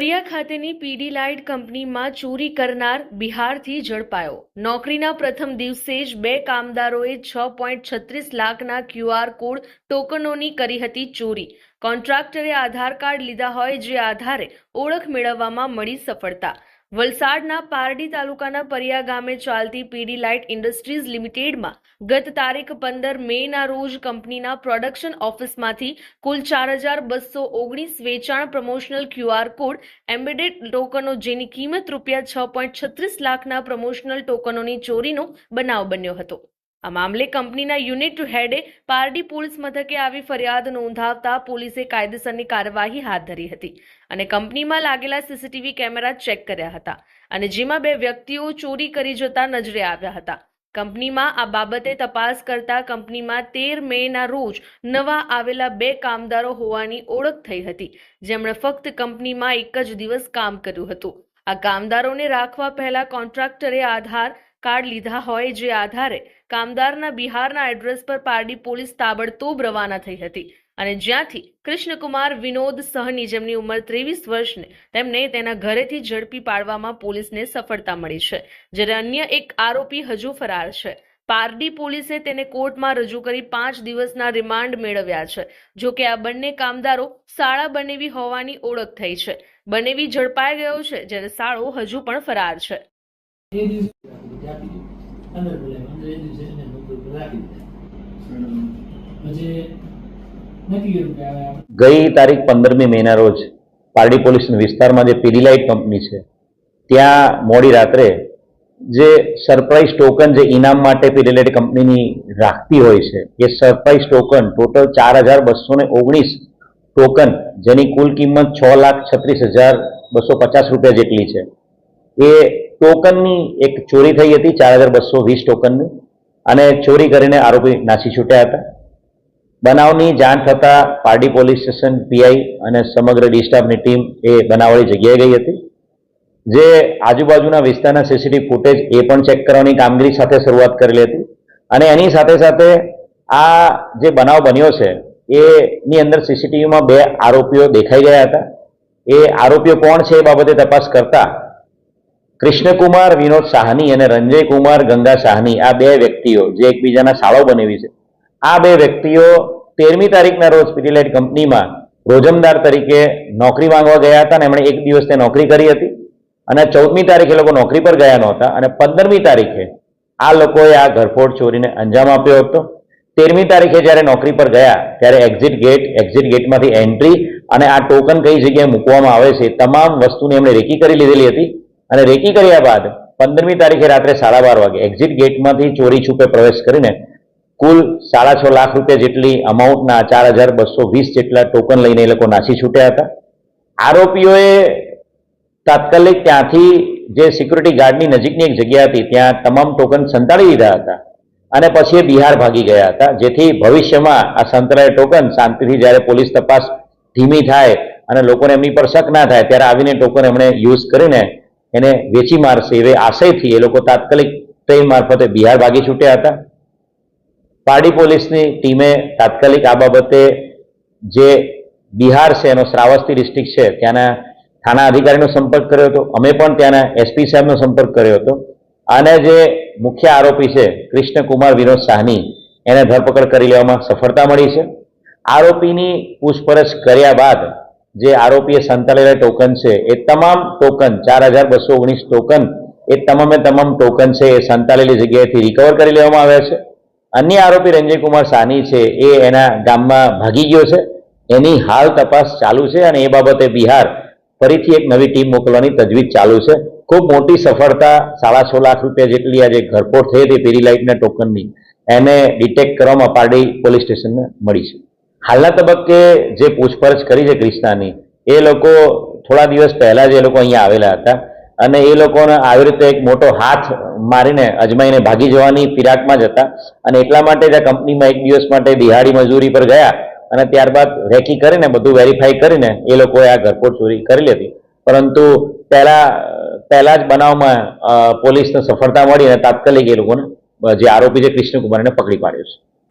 ફરિયા ખાતેની પીડી લાઇટ કંપનીમાં ચોરી કરનાર બિહારથી ઝડપાયો. નોકરીના પ્રથમ દિવસે જ બે કામદારોએ છ પોઈન્ટ છત્રીસ લાખના ક્યુઆર કોડ ટોકનોની કરી હતી ચોરી. કોન્ટ્રાક્ટરે આધાર કાર્ડ લીધા હોય જે આધારે ઓળખ મેળવવામાં મળી સફળતા. વલસાડના પારડી તાલુકાના પરિયા ગામે ચાલતી પીડી લાઇટ ઇન્ડસ્ટ્રીઝ લિમિટેડમાં ગત તારીખ પંદર મેના રોજ કંપનીના પ્રોડક્શન ઓફિસમાંથી કુલ ચાર હજાર બસો ઓગણીસ વેચાણ પ્રમોશનલ ક્યુઆર કોડ એમ્બેડેડ ટોકનો જેની કિંમત રૂપિયા છ પોઈન્ટ છત્રીસ લાખના પ્રમોશનલ ટોકનોની ચોરીનો બનાવ બન્યો હતો. આ મામલે કંપનીના યુનિટ હેડે પારડી પોલીસ મથકે આવી ફરિયાદ નોંધાવતા પોલીસે કાયદેસરની કાર્યવાહી હાથ ધરી હતી અને કંપનીમાં લાગેલા સીસીટીવી કેમેરા ચેક કર્યા હતા અને જેમાં બે વ્યક્તિઓ ચોરી કરી જતા નજરે આવ્યા હતા. કંપનીમાં આ બાબતે તપાસ કરતા કંપનીમાં તેર મેના રોજ નવા આવેલા બે કામદારો હોવાની ઓળખ થઈ હતી. જેમણે ફક્ત કંપનીમાં એક જ દિવસ કામ કર્યું હતું. આ કામદારોને રાખવા પહેલા કોન્ટ્રાક્ટરે આધાર કાર્ડ લીધા હોય જે આધારે કામદારના બિહારના એડ્રેસ પર પારડી પોલીસ તાબડતોબ રવાના થઈ હતી. અને જ્યાંથી કૃષ્ણકુમાર વિનોદ સહની જેમની ઉંમર ત્રેવીસ વર્ષને તેમને તેના ઘરેથી ઝડપી પાડવામાં પોલીસને સફળતા મળી છે, જ્યારે અન્ય એક આરોપી હજુ ફરાર છે. પારડી પોલીસે તેને કોર્ટમાં રજૂ કરી પાંચ દિવસના રિમાન્ડ મેળવ્યા છે, જો કે આ બંને કામદારો શાળા બનેવી હોવાની ઓળખ થઈ છે. બનેવી ઝડપાઈ ગયો છે, જ્યારે સાળો હજુ પણ ફરાર છે. આપી દીધું. અંદર બોલાવ્યા અંદર એ દિવસે એને નોકરી રાખી દીધા. પછી ગઈ તારીખ પંદરમી મેના રોજ પારડી પોલીસ વિસ્તારમાં જે પીડીલાઇટ કંપની છે, ત્યાં મોડી રાત્રે જે સરપ્રાઇઝ ટોકન જે ઇનામ માટે પીડીલાઇટ કંપનીની રાખતી હોય છે, એ સરપ્રાઇઝ ટોકન ટોટલ ચાર હજાર બસો ને ઓગણીસ ટોકન, જેની કુલ કિંમત છ લાખ છત્રીસ હજાર બસો પચાસ રૂપિયા જેટલી છે, એ ટોકનની એક ચોરી થઈ હતી, ચાર હજાર બસો વીસ ટોકનની. અને ચોરી કરીને આરોપી નાસી છૂટ્યા હતા. બનાવની જાણ થતાં પારડી પોલીસ સ્ટેશન, પીઆઈ અને સમગ્ર ડિસ્ટાફની ટીમ એ બનાવવાળી જગ્યાએ ગઈ હતી. જે આજુબાજુના વિસ્તારના સીસીટીવી ફૂટેજ એ પણ ચેક કરવાની કામગીરી સાથે શરૂઆત કરેલી હતી. અને એની સાથે સાથે આ જે બનાવ બન્યો છે, એની અંદર સીસીટીવીમાં બે આરોપીઓ દેખાઈ ગયા હતા. એ આરોપીઓ કોણ છે એ બાબતે તપાસ કરતા કૃષ્ણકુમાર, વિનોદ સાહની અને રંજયકુમાર, ગંગા સાહની આ બે વ્યક્તિઓ જે એકબીજાના શાળાઓ બનેવી છે. આ બે વ્યક્તિઓ તેરમી તારીખના રોજ પીટીલાઇટ કંપનીમાં રોજમદાર તરીકે નોકરી માંગવા ગયા હતા અને એમણે એક દિવસ તે નોકરી કરી હતી અને ચૌદમી તારીખે લોકો નોકરી પર ગયા નહોતા અને પંદરમી તારીખે આ લોકોએ આ ઘરફોડ ચોરીને અંજામ આપ્યો હતો. તેરમી તારીખે જ્યારે નોકરી પર ગયા ત્યારે એક્ઝિટ ગેટ એક્ઝિટ ગેટમાંથી એન્ટ્રી અને આ ટોકન કઈ જગ્યાએ મૂકવામાં આવે છે તમામ વસ્તુની એમણે રેકી કરી લીધેલી હતી. અને રેકી કર્યા બાદ પંદરમી તારીખે રાત્રે સાડા બાર વાગે એક્ઝિટ ગેટમાંથી ચોરી છૂપે પ્રવેશ કરીને કુલ સાડા છ લાખ રૂપિયા જેટલી અમાઉન્ટના ચાર હજાર બસો વીસ જેટલા ટોકન લઈને એ લોકો નાસી છૂટ્યા હતા. આરોપીઓએ તાત્કાલિક ત્યાંથી જે સિક્યુરિટી ગાર્ડની નજીકની એક જગ્યા હતી, ત્યાં તમામ ટોકન સંતાડી દીધા હતા અને પછી એ બિહાર ભાગી ગયા હતા. જેથી ભવિષ્યમાં આ સંતરાય ટોકન શાંતિથી જ્યારે પોલીસ તપાસ ધીમી થાય અને લોકોને એમની પર શક ના થાય, ત્યારે આવીને ટોકન એમણે યુઝ કરીને એને વેચી મારશે, એવે આશયથી એ લોકો તાત્કાલિક ટ્રેન મારફતે બિહાર ભાગી છૂટ્યા હતા. પારડી પોલીસની ટીમે તાત્કાલિક આ બાબતે જે બિહાર છે, એનો શ્રાવસ્તી ડિસ્ટ્રિક્ટ છે, ત્યાંના થાના અધિકારીનો સંપર્ક કર્યો હતો. અમે પણ ત્યાંના એસપી સાહેબનો સંપર્ક કર્યો હતો. અને જે મુખ્ય આરોપી છે, કૃષ્ણકુમાર વિનોદ સાહની, એને ધરપકડ કરી લેવામાં સફળતા મળી છે. આરોપીની પૂછપરછ કર્યા બાદ જે આરોપીએ સંતાડેલા ટોકન છે, એ તમામ ટોકન ચાર હજાર બસો ઓગણીસ ટોકન એ તમામે તમામ ટોકન છે, એ સંતાડેલી જગ્યાએથી રિકવર કરી લેવામાં આવ્યા છે. અન્ય આરોપી રંજયકુમાર સાની છે, એ એના ગામમાં ભાગી ગયો છે. એની હાલ તપાસ ચાલુ છે અને એ બાબતે બિહાર ફરીથી એક નવી ટીમ મોકલવાની તજવીજ ચાલુ છે. ખૂબ મોટી સફળતા, સાડા છ લાખ રૂપિયા જેટલી આજે ઘરફોડ થઈ હતી પેરીલાઇટના ટોકનની એને ડિટેક્ટ કરવામાં પારડી પોલીસ સ્ટેશનને મળી છે. હાલના તબક્કે જે પૂછપરછ કરી છે ક્રિષ્નાની, એ લોકો થોડા દિવસ પહેલા જ એ લોકો અહીંયા આવેલા હતા અને એ લોકોને આવી રીતે એક મોટો હાથ મારીને અજમાઈને ભાગી જવાની ફિરાકમાં જ હતા અને એટલા માટે જ આ કંપનીમાં એક દિવસ માટે દિહાડી મજૂરી પર ગયા અને ત્યારબાદ રેકી કરીને બધું વેરીફાઈ કરીને એ લોકોએ આ ઘરફોડ ચોરી કરી લીધી. પરંતુ પહેલા પહેલા જ બનાવમાં પોલીસને સફળતા મળી અને તાત્કાલિક એ લોકોને, જે આરોપી છે કૃષ્ણકુમારને પકડી પાડ્યો છે.